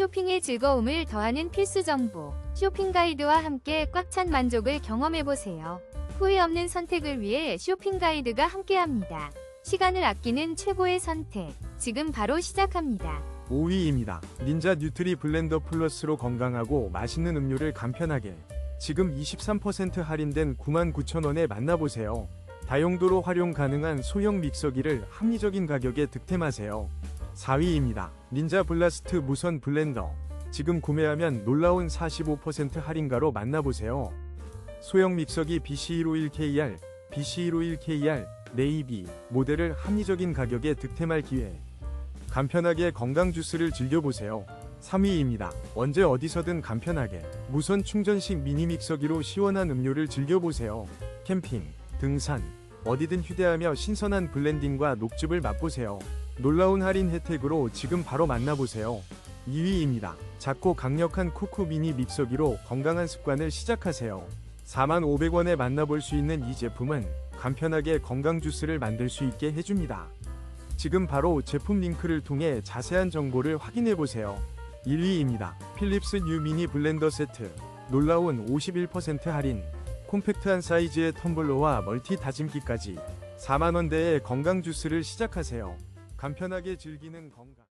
쇼핑의 즐거움을 더하는 필수 정보. 쇼핑 가이드와 함께 꽉 찬 만족을 경험해보세요. 후회 없는 선택을 위해 쇼핑 가이드가 함께합니다. 시간을 아끼는 최고의 선택. 지금 바로 시작합니다. 5위입니다. 닌자 뉴트리 블렌더 플러스로 건강하고 맛있는 음료를 간편하게. 지금 23% 할인된 99,000원에 만나보세요. 다용도로 활용 가능한 소형 믹서기를 합리적인 가격에 득템하세요. 4위입니다. 닌자 블라스트 무선 블렌더. 지금 구매하면 놀라운 45% 할인가로 만나보세요. 소형 믹서기 BC151KR, BC151KR, 네이비 모델을 합리적인 가격에 득템할 기회. 간편하게 건강 주스를 즐겨보세요. 3위입니다. 언제 어디서든 간편하게 무선 충전식 미니 믹서기로 시원한 음료를 즐겨보세요. 캠핑, 등산, 어디든 휴대하며 신선한 블렌딩과 녹즙을 맛보세요. 놀라운 할인 혜택으로 지금 바로 만나보세요. 2위입니다. 작고 강력한 쿠쿠 미니 믹서기로 건강한 습관을 시작하세요. 45,500원에 만나볼 수 있는 이 제품은 간편하게 건강 주스를 만들 수 있게 해줍니다. 지금 바로 제품 링크를 통해 자세한 정보를 확인해 보세요. 1위입니다. 필립스 뉴 미니 블렌더 세트. 놀라운 51% 할인. 콤팩트한 사이즈의 텀블러와 멀티 다짐기까지 4만원대의 건강 주스를 시작하세요. 간편하게 즐기는 건강.